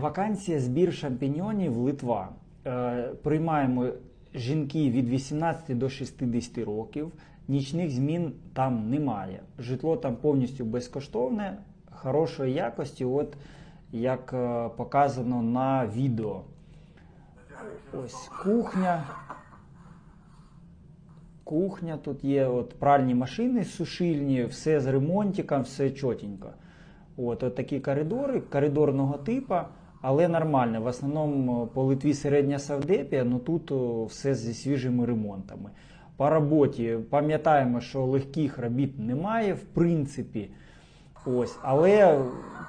Вакансія збір шампіньонів Литва. Е, приймаємо жінки від 18 до 60 років. Нічних змін там немає. Житло там повністю безкоштовне, хорошої якості, от як е, показано на відео. Ось кухня. Кухня тут є, от пральні машини сушильні, все з ремонтиком, все чотенько. От, от такі коридори, коридорного типу, але нормально. В основному е, по Литві середня Савдепія, ну тут все зі свіжими ремонтами. По роботі пам'ятаємо, що легких робіт немає, в принципі. Ось, але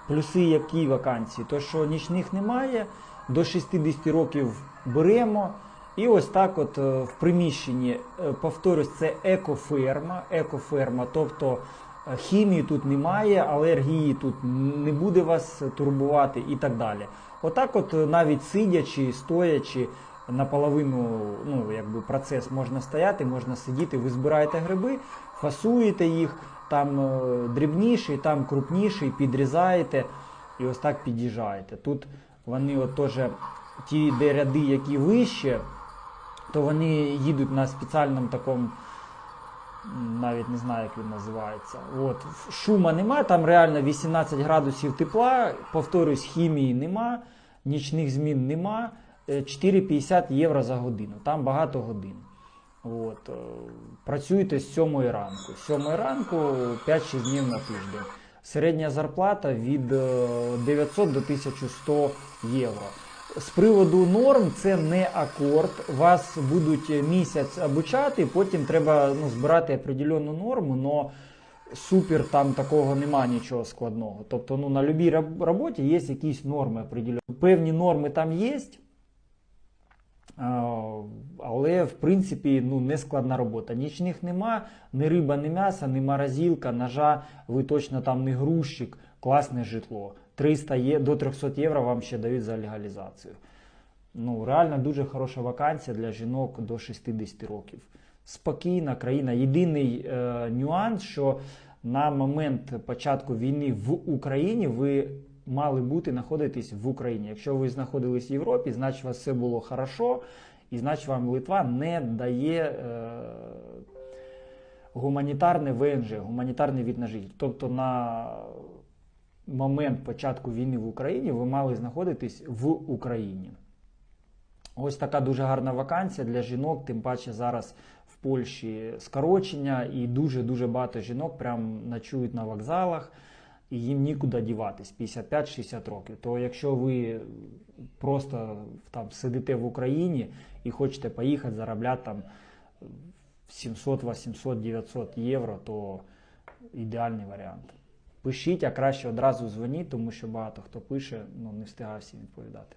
плюси які вакансії, то що нічних немає, до 60 років беремо. І ось так, от е, в приміщенні, е, повторюсь, це екоферма. Екоферма, тобто е, хімії тут немає, алергії тут не буде вас турбувати і так далі. Отак, от е, навіть сидячи, стоячи, наполовину, ну якби процес можна стояти, можна сидіти. Ви збираєте гриби, фасуєте їх, там е, дрібніший, там крупніший, підрізаєте і ось так під'їжджаєте. Тут вони от теж ті де ряди, які вище, то вони їдуть на спеціальному такому, навіть не знаю, як він називається. От. Шума нема, там реально 18 градусів тепла, повторюсь, хімії нема, нічних змін нема. Е, 4,50 євро за годину. Там багато годин. От. е, Працюєте з 7 ранку. З 7 ранку 5-6 днів на тиждень. Середня зарплата від е, 900 до 1100 євро. З приводу норм це не акорд. Вас будуть місяць обучати, потім треба ну, збирати определенну норму, але супер там такого нема нічого складного. Тобто ну, на будь-якій роботі є якісь норми определенні. Певні норми там є. Але в принципі ну, не складна робота. Нічних нема, ні риба, ні м'яса, ні морозилка, ножа, ви точно там не грузчик, класне житло. 300 є, до 300 євро вам ще дають за легалізацію. Ну, реально дуже хороша вакансія для жінок до 60 років. Спокійна країна. Єдиний е, нюанс, що на момент початку війни в Україні ви мали бути знаходитись в Україні. Якщо ви знаходились в Європі, значить у вас все було хорошо, і значить вам Литва не дає е, гуманітарне ВНЖ, гуманітарний від на життя. Тобто на момент початку війни в Україні ви мали знаходитись в Україні. Ось така дуже гарна вакансія для жінок, тим паче зараз в Польщі скорочення, і дуже-дуже багато жінок прям ночують на вокзалах, і їм нікуди діватись 55-60 років. То якщо ви просто там сидите в Україні і хочете поїхати заробляти там 700, 800, 900 євро, то ідеальний варіант. Пишіть, а краще одразу дзвоніть, тому що багато хто пише, ну не встигає всім відповідати.